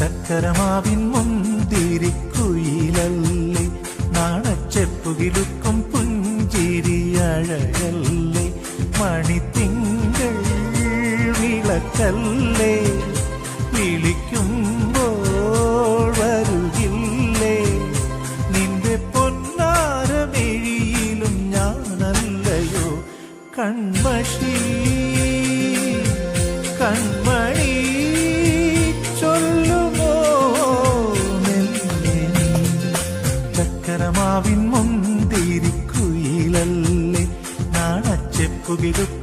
ചക്കരമാവിൻ മുന്തിരിക്കുയിലല്ലേ? നാണച്ചെപ്പുകിലുക്കും പുഞ്ചിരിയഴകല്ലേ മണിത്തിങ്കൾ വിളക്കല്ലേ? വിളിക്കുമ്പോൾ വരുകില്ലേ? കൺമണി We'll cooking the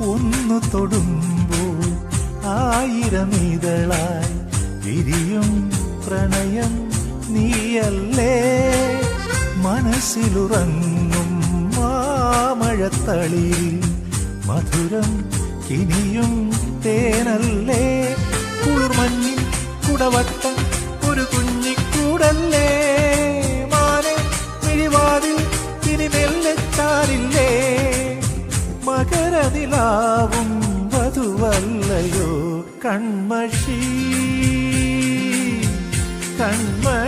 ഒന്നു തൊടുമ്പോൾ ആയിരം ഇതളായി വിരിയും പ്രണയം നീയല്ലേ? മനസ്സിലുറങ്ങും മാമഴത്തളിയിൽ മധുരം കിനിയും തേനല്ലേ? മകരനിലാവും വധുവല്ലയോ കൺമഷി കൺമണി